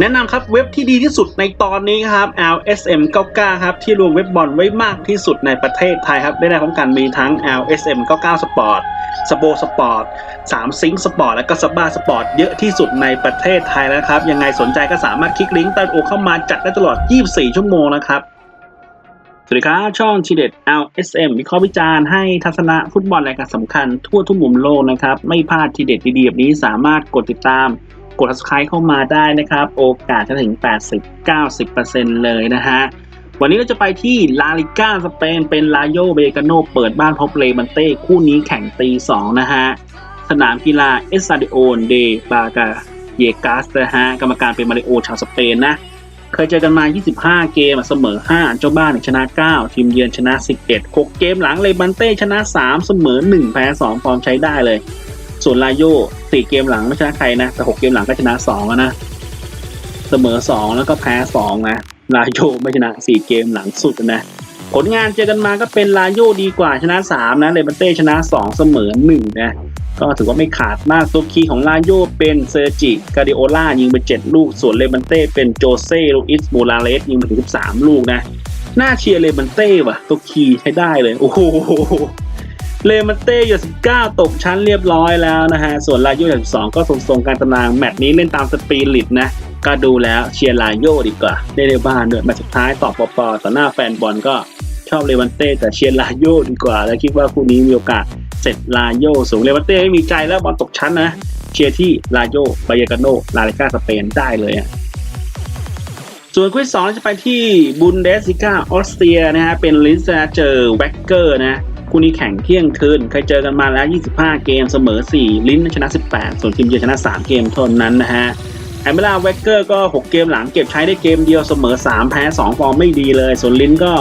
แนะนำครับเว็บที่ดีที่สุดในตอนนี้ครับ LSM 99ครับที่รวมเว็บบอลไว้มากที่สุดในประเทศไทยครับได้ในพร้อมกันมีทั้ง LSM 99 Sport สโบสปอร์ต3ซิงสปอร์ตและก็สบาสปอร์ตเยอะที่สุดในประเทศไทยแล้วครับ ยังไงสนใจก็สามารถคลิกลิงก์ใต้โอเข้ามาจัดได้ตลอด 24 ชั่วโมงนะครับ สวัสดีครับ ช่องทีเด็ด LSM วิเคราะห์วิจารณ์ให้ทัศนะฟุตบอลรายการสำคัญทั่วทุกมุมโลกนะครับ ไม่พลาดทีเด็ดดีๆแบบนี้สามารถกดติดตาม ด subscribe เข้ามาได้นะครับ โอกาสจะถึง 80-90%เลยนะฮะ วันนี้เราจะไปที่ลาลิก้าสเปนเป็นลาโยเบกาโนเปิดบ้านพบเลมันเต้ คู่นี้แข่งตี2นะฮะ สนามกีฬาเอสซาดิโอนเดบากาเยกาสนะฮะ กรรมการเป็นมาริโอชาวสเปนนะ เคยเจอกันมา 25 เกมเสมอ 5 เจ้าบ้านชนะ 9 ทีมเยือนชนะ 11 6 เกมหลังเลบันเต้ชนะ 3 เสมอ 1 แพ้ 2 ฟอร์มใช้ได้เลย ส่วนลาโย4เกมหลังไม่ชนะใครนะ แต่6เกมหลังก็ชนะ2แล้วนะ เสมอ2แล้วก็แพ้2นะ ลาโยไม่ชนะ4เกมหลังสุดนะ ผลงานเจอกันมาก็เป็นลาโยดีกว่าชนะ3นะเลบันเต้ชนะ2เสมอ1นะ ก็ถือว่าไม่ขาดมากตัวคีย์ของลาโยเป็นเซอร์จิกาดิโอล่ายิงไป7ลูก ส่วนเลบันเต้เป็นโจเซ่ลูอิสโมราเลสยิงไปถึง13ลูกนะน่าเชียร์เลบันเต้ว่ะตัวคีย์ใช้ได้เลย โอ้โห เลมันเต้อยู่19 ตกชั้นเรียบร้อยแล้วนะฮะ ส่วนลาโยอยู่12ก็ทรงๆการตาราง แมตช์นี้เล่นตามสปีริตนะ ก็ดูแล้วเชียร์ลาโยดีกว่าได้ในบ้านด้วยแมตสุดท้ายต่อปอปอต่อหน้าแฟนบอลก็ชอบเลวันเต้แต่เชียร์ลาโยดีกว่า แล้วคิดว่าคู่นี้มีโอกาสเสร็จลาโยสูงเลวันเต้ไม่มีใจแล้วบอลตกชั้นนะ เชียร์ที่ลาโยบายกาโนลาลิก้าสเปนได้เลยอะส่วนคู่ที่สองจะไปที่บุนเดสิก้าออสเตรียนะฮะเป็นลินซ์เจอแวกเกอร์นะ คู่นี้แข่งเที่ยงคืน เคยเจอกันมาแล้ว 25 เกมเสมอ 4 ลิ้นชนะ 18 ส่วนทีมเยือนชนะ 3 เกมเท่านั้นนะฮะแอมเบล่าแวกเกอร์ก็ 6 เกมหลังเก็บใช้ได้เกมเดียวเสมอ 3 แพ้ 2 ฟอร์มไม่ดีเลย ส่วนลิ้นก็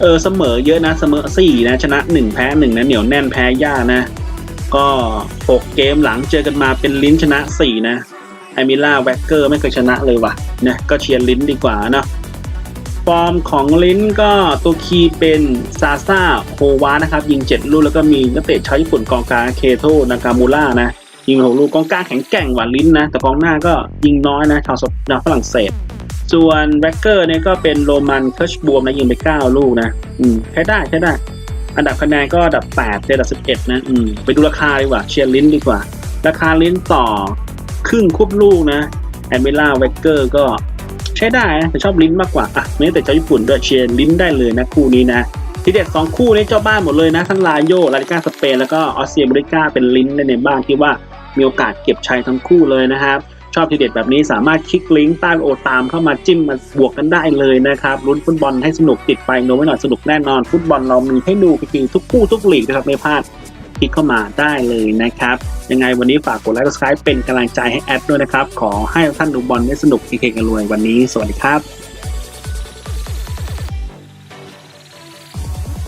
เออเสมอเยอะนะเสมอ 4 นะ ชนะ 1 แพ้ 1 นะเหนียวแน่นแพ้ยากนะ ก็ 6 เกมหลังเจอกันมาเป็นลิ้นชนะ 4 นะแอมิล่าแวกเกอร์ไม่เคยชนะเลยว่ะนะก็เชียร์ลิ้นดีกว่าเนาะ ฟอร์มของลิ้นก็ตัวคีย์เป็นซาซาโฮวานะครับ ยิง 7 ลูกแล้วก็มีนักเตะชาวญี่ปุ่นกองกลางเคโตนากามูล่านะ ยิงหกลูกกองกลางแข็งแกร่งกว่าลิ้นนะ แต่กองหน้าก็ยิงน้อยนะชาวชาวฝรั่งเศส ส่วนแบ็กเกอร์เนี่ยก็เป็นโรมันเคิร์ชบวมนะยิงไป 9 ลูกนะอืมใช้ได้ใช้ได้ อันดับคะแนนก็อันดับ8เจอันดับ 11 นะอืมไปดูราคาดีกว่าเชียร์ลิ้นดีกว่า ราคาลิ้นต่อครึ่งควบลูกนะแอมิล่าแวกเกอร์ก็ ใช้ได้นะแต่ชอบลิ้นมากกว่าอะไม่แต่เจ้าญี่ปุ่นด้วยเชียร์ลิ้นได้เลยนะคู่นี้นะทีเด็ดสองคู่นี้เจ้าบ้านหมดเลยนะ ทั้งลาโยลาลิกาสเปนแล้วก็ออสเตรียบริกาเป็นลิ้นในในบ้านที่ว่ามีโอกาสเก็บชัยทั้งคู่เลยนะครับชอบทีเด็ดแบบนี้สามารถคลิกลิงก์ใต้โอตามเข้ามาจิ้มมาบวกกันได้เลยนะครับลุ้นฟุตบอลให้สนุกติดไปโน้มไว้หน่อยสนุกแน่นอน ฟุตบอลเรามีให้ดูฟรีๆทุกคู่ทุกลีกนะครับไม่พลาด ลิกเข้ามาได้เลยนะครับ ยังไงวันนี้ฝากกดไลค์กดซับสไครป์เป็นกำลังใจให้แอดด้วยนะครับ ขอให้ท่านดูบอลได้สนุกเฮงๆกันรวยวันนี้ สวัสดีครับ